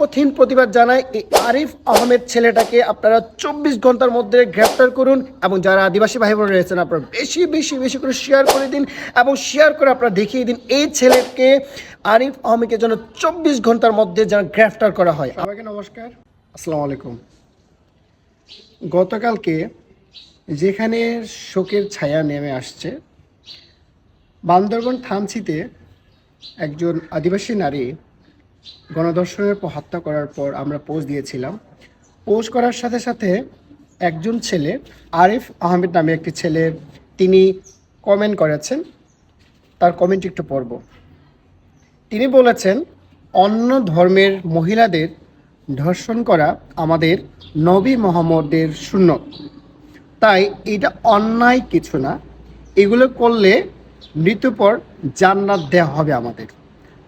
কঠিন প্রতিবাদ জানায় এই আরিফ আহমেদ ছেলেটাকে আপনারা চব্বিশ ঘণ্টার মধ্যে গ্রেপ্তার করুন এবং যারা আদিবাসী ভাই বোন রয়েছেন, আপনারা বেশি বেশি বেশি করে শেয়ার করে দিন এবং শেয়ার করে আপনারা দেখিয়ে দিন এই ছেলেকে আরিফ আহমেদকে যেন চব্বিশ ঘণ্টার মধ্যে যেন গ্রেফতার করা হয়। সবাইকে নমস্কার। আসসালামু আলাইকুম। গতকালকে যেখানে শোকের ছায়া নেমে আসছে, বান্দরবন থানচিতে একজন আদিবাসী নারী গণধর্ষণের পর হত্যা করার পর আমরা পোস্ট দিয়েছিলাম। পোস্ট করার সাথে সাথে একজন ছেলে, আরিফ আহমেদ নামে একটি ছেলে, তিনি কমেন্ট করেছেন। তার কমেন্ট একটু পড়ব। তিনি বলেছেন, অন্য ধর্মের মহিলাদের ধর্ষণ করা আমাদের নবী মোহাম্মদের শূন্য তাই এটা অন্যায় কিছু না। এগুলো করলে মৃত্যুর পর জান্নাত দেওয়া হবে আমাদের।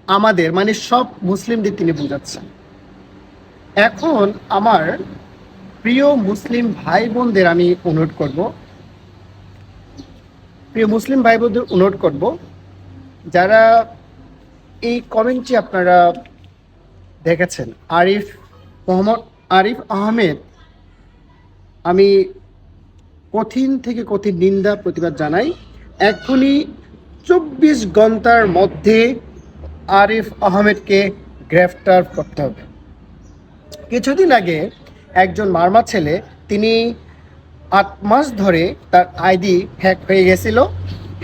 আমাদের মানে সব মুসলিমদের তিনি বোঝাচ্ছেন। এখন আমার প্রিয় মুসলিম ভাই বোনদের আমি অনুরোধ করব, প্রিয় মুসলিম ভাই বোনদের অনুরোধ করব, যারা এই কমেন্টটি আপনারা দেখেছেন, আরিফ মোহাম্মদ, আরিফ আহমেদ, আমি কঠিন থেকে কঠিন নিন্দা, প্রতিবাদ জানাই। এখনই চব্বিশ ঘণ্টার মধ্যে আরিফ আহমেদকে গ্রেফতার করতে হবে। কিছুদিন আগে একজন মারমা ছেলে, তিনি আট মাস ধরে তার আইডি হ্যাক হয়ে গেছিল।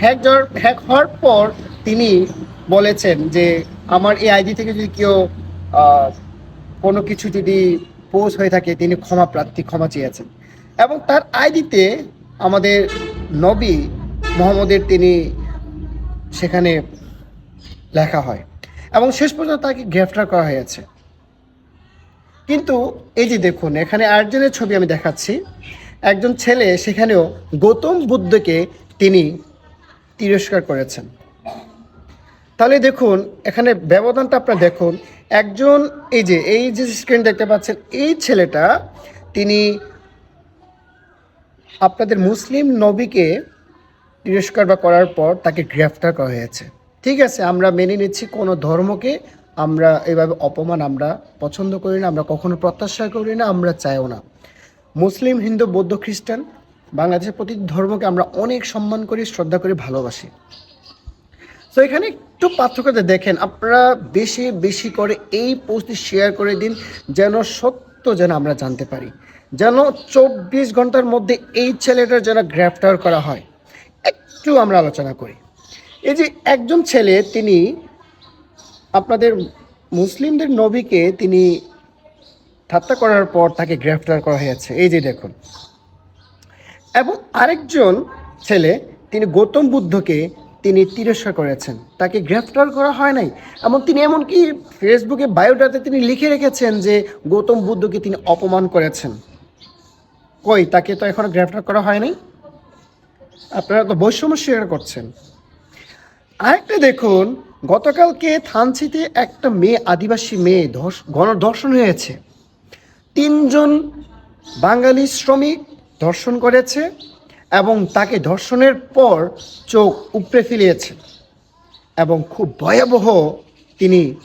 হ্যাক হ্যাক হওয়ার পর তিনি বলেছেন যে, আমার এই আইডি থেকে যদি কেউ কোনো কিছু যদি পোস্ট হয়ে থাকে, তিনি ক্ষমা প্রার্থী, ক্ষমা চেয়েছেন। এবং তার আইডিতে আমাদের নবী মোহাম্মদের তিনি সেখানে লেখা হয়। এবং শেষ পর্যন্ত তাকে গ্রেফতার করা হয়েছে। কিন্তু এই যে দেখুন, এখানে আটজনের ছবি আমি দেখাচ্ছি। একজন ছেলে, সেখানেও গৌতম বুদ্ধকে তিনি তিরস্কার করেছেন। তাহলে দেখুন, এখানে ব্যবধানটা আপনারা দেখুন। একজন, এই যে এই যে স্ক্রিন দেখতে পাচ্ছেন, এই ছেলেটা তিনি আপনাদের মুসলিম নবীকে তিরস্কার বা করার পর তাকে গ্রেফতার করা হয়েছে। ঠিক আছে, আমরা মেনে নিচ্ছি কোনো ধর্মকে, আমরা এভাবে অপমান আমরা পছন্দ করি না, আমরা কখনো প্রত্যাশা করি না, আমরা চাইও না। মুসলিম, হিন্দু, বৌদ্ধ, খ্রিস্টান, বাংলাদেশের প্রতি ধর্মকে আমরা অনেক সম্মান করি, শ্রদ্ধা করি, ভালোবাসি। তো এখানে একটু পার্থক্যটা দেখেন, আপনারা বেশি বেশি করে এই পোস্টটি শেয়ার করে দিন, যেন সত্য যেন আমরা জানতে পারি। যেন চব্বিশ ঘণ্টার মধ্যে এই ছেলেটার যেন গ্রেফতার করা হয়। একটু আমরা আলোচনা করি। এই যে একজন ছেলে, তিনি আপনাদের মুসলিমদের নবীকে তিনি ঠাট্টা করার পর তাকে গ্রেফতার করা হয়েছে। এই যে দেখুন। এবং আরেকজন ছেলে, তিনি গৌতম বুদ্ধকে তিনি তিরস্কার করেছেন। তাকে গ্রেফতার করা হয় নাই। এবং তিনি এমনকি ফেসবুকে বায়োডাতে তিনি লিখে রেখেছেন যে, গৌতম বুদ্ধকে তিনি অপমান করেছেন। কই, তাকে তো এখনও গ্রেফতার করা হয় নাই? আপনারা তো বৈষম্য স্বীকার করছেন। আরেকটা দেখুন, গতকালকে থানচিতে একটা মেয়ে, আদিবাসী মেয়ে ধর্ষ- গণধর্ষণ হয়েছে। তিনজন বাঙালি শ্রমিক ধর্ষণ করেছে এবং তাকে ধর্ষণের পর চোখ উপড়ে ফেলিয়েছে এবং খুব ভয়াবহ তিনি,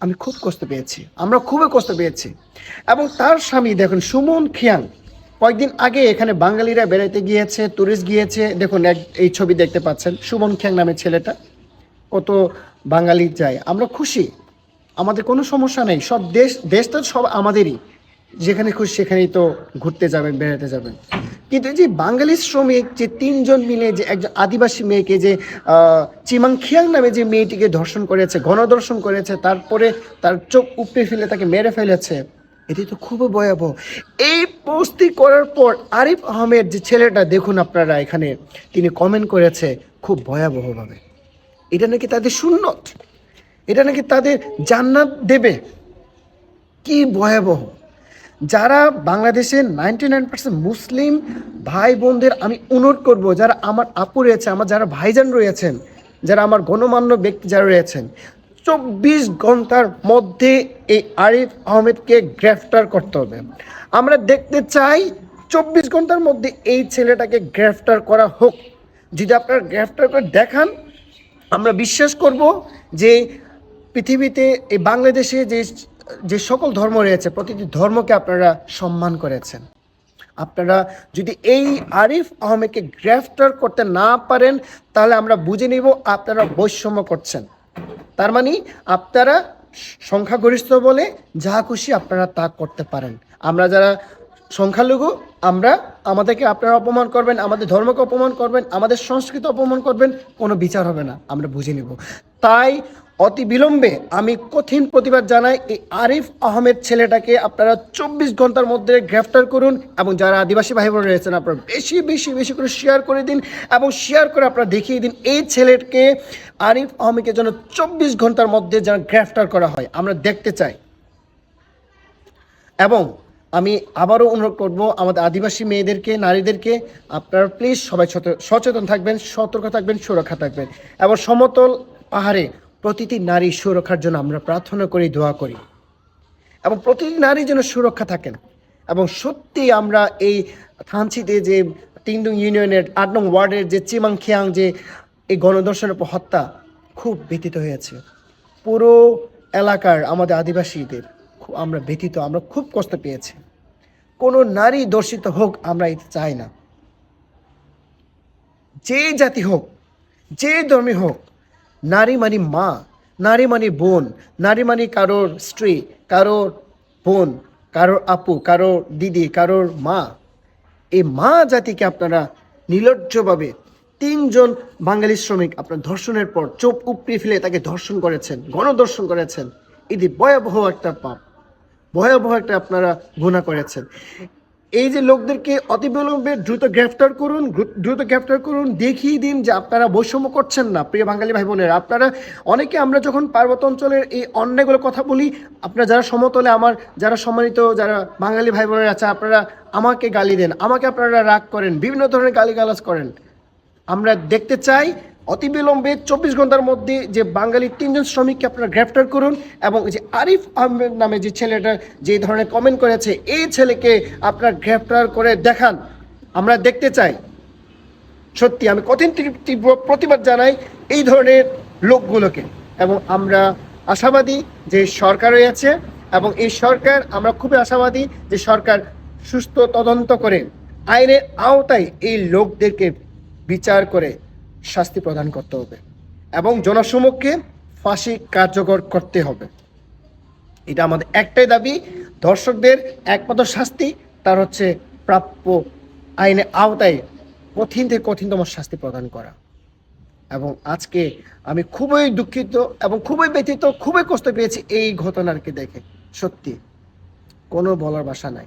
আমি খুব কষ্ট পেয়েছি, আমরা খুবই কষ্ট পেয়েছি। এবং তার স্বামী দেখুন, সুমন খিয়াং কয়েকদিন আগে এখানে বাঙালিরা বেড়াইতে গিয়েছে টুরিস্ট গিয়েছে। দেখুন এই ছবি দেখতে পাচ্ছেন সুমন খিয়াং নামের ছেলেটা। কত বাঙালি যায়। আমরা খুশি। আমাদের কোনো সমস্যা নেই। সব দেশ দেশ তো সব আমাদেরই। যেখানে খুশি সেখানেই তো ঘুরতে যাবেন বেড়াতে যাবেন। কিন্তু যে বাঙালি শ্রমিক যে তিনজন মিলে যে একজন আদিবাসী মেয়েকে যে আহ, চিমাং খিয়াং নামে যে মেয়েটিকে ধর্ষণ করেছে গণধর্ষণ করেছে তারপরে তার চোখ উপড়ে ফেলে তাকে মেরে ফেলেছে এটি তো খুবই ভয়াবহ। এই পোস্টটি করার পর আরিফ আহমেদ যে ছেলেটা, দেখুন আপনারা এখানে, তিনি কমেন্ট করেছে খুব ভয়াবহভাবে। এটা নাকি তাদের সুন্নত? এটা নাকি তাদের জান্নাত দেবে? কি ভয়াবহ। যারা বাংলাদেশের নাইনটি নাইন পার্সেন্ট মুসলিম ভাই বোনদের আমি অনুরোধ করব, যারা আমার আপু রয়েছে আমার যারা ভাইজান রয়েছেন, যারা আমার গণমান্য ব্যক্তি যারা রয়েছেন চব্বিশ ঘণ্টার মধ্যে এই আরিফ আহমেদকে গ্রেফতার করতে হবে। আমরা দেখতে চাই চব্বিশ ঘণ্টার মধ্যে এই ছেলেটাকে গ্রেফতার করা হোক। যদি আপনারা গ্রেফতার করে দেখান, আমরা বিশ্বাস করব যে পৃথিবীতে, এই বাংলাদেশে যে যে সকল ধর্ম রয়েছে, প্রতিটি ধর্মকে আপনারা সম্মান করেছেন। আপনারা যদি এই আরিফ আহমেদকে গ্রেফতার করতে না পারেন, তাহলে আমরা বুঝে নিব আপনারা বৈষম্য করছেন। তার মানে আপনারা সংখ্যাগরিষ্ঠ বলে যা খুশি আপনারা তা করতে পারেন। আমরা যারা সংখ্যালঘু, আমরা আমাদেরকে আপনারা অপমান করবেন, আমাদের ধর্মকে অপমান করবেন, আমাদের সংস্কৃতি অপমান করবেন, কোনো বিচার হবে না, আমরা বুঝে নেব। তাই অতি বিলম্বে আমি কঠিন প্রতিবাদ জানাই এই আরিফ আহমেদ ছেলেটাকে আপনারা চব্বিশ ঘণ্টার মধ্যে গ্রেফতার করুন এবং যারা আদিবাসী ভাই বোন রয়েছেন, আপনারা বেশি বেশি বেশি করে শেয়ার করে দিন এবং শেয়ার করে আপনারা দেখিয়ে দিন এই ছেলেকে আরিফ আহমেদকে যেন চব্বিশ ঘণ্টার মধ্যে যেন গ্রেফতার করা হয়। আমরা দেখতে চাই। এবং আমি আবারও অনুরোধ করব আমাদের আদিবাসী মেয়েদেরকে, নারীদেরকে, আপনারা প্লিজ সবাই সচে- সচেতন থাকবেন, সতর্ক থাকবেন, সুরক্ষা থাকবেন। এবং সমতল পাহাড়ে প্রতিটি নারী সুরক্ষার জন্য আমরা প্রার্থনা করি, দোয়া করি। এবং প্রতিটি নারী যেন সুরক্ষা থাকেন। এবং সত্যি আমরা এই থানচিতে যে তিনদুং ইউনিয়নের আট নং ওয়ার্ডের যে চিমাং খিয়াং যে এই গণদর্শনের উপর হত্যা খুব ব্যতীত হয়েছে। পুরো এলাকার আমাদের আদিবাসীদের খু- আমরা ব্যতীত আমরা খুব কষ্ট পেয়েছি। কোনো নারী দর্শিত হোক, আমরা এটা চাই না। যে জাতি হোক, যে ধর্মী হোক নারী মানে মা, নারী মানে বোন, নারী মানে কারোর স্ত্রী, কারোর বোন, কারোর আপু, কারোর দিদি, কারোর মা। এই মা জাতিকে আপনারা নির্লজ্জভাবে তিনজন বাঙালি শ্রমিক আপনার ধর্ষণের পর চোখ উপড়ে ফেলে তাকে ধর্ষণ করেছেন, গণধর্ষণ করেছেন। এটি ভয়াবহ একটা পাপ, ভয়াবহ একটা আপনারা গুণা করেছেন। এই যে লোকদেরকে অতিবিলম্বে দ্রুত গ্রেফতার করুন দ্রুত গ্রেফতার করুন, দেখিয়ে দিন যে আপনারা বৈষম্য করছেন না, প্রিয় বাঙালি ভাই বোনেরা আপনারা, অনেকে আমরা যখন পার্বত্য অঞ্চলের এই অন্যায়গুলো কথা বলি, আপনারা যারা সমতলে, আমার যারা সম্মানিত, যারা বাঙালি ভাই বোনেরা আছে, আপনারা আমাকে গালি দেন, আমাকে আপনারা রাগ করেন, বিভিন্ন ধরনের গালিগালাজ করেন। আমরা দেখতে চাই অতিবিলম্বে চব্বিশ ঘণ্টার মধ্যে যে বাঙালি তিনজন শ্রমিককে আপনারা গ্রেফতার করুন এবং যে আরিফ আহমেদ নামে যে ছেলেটা যে ধরনের কমেন্ট করেছে, এই ছেলেকে আপনারা গ্রেফতার করে দেখান। আমরা দেখতে চাই। সত্যি, আমি কঠিন তীব্র প্রতিবাদ জানাই এই ধরনের লোকগুলোকে। এবং আমরা আশাবাদী যে সরকার রয়েছে এবং এই সরকার, আমরা খুবই আশাবাদী যে সরকার সুস্থ তদন্ত করে আইনের আওতায় এই লোকদেরকে বিচার করে শাস্তি প্রদান করতে হবে এবং জনসমক্ষে ফাঁসি কার্যকর করতে হবে। এটা আমাদের একটাই দাবি। দর্শকদের একমাত্র শাস্তি, তার হচ্ছে প্রাপ্য আইনের আওতায় কঠিন থেকে কঠিনতম শাস্তি প্রদান করা। এবং আজকে আমি খুবই দুঃখিত এবং খুবই ব্যথিত, খুবই কষ্ট পেয়েছি এই ঘটনাকে দেখে। সত্যি, কোনো বলার ভাষা নাই।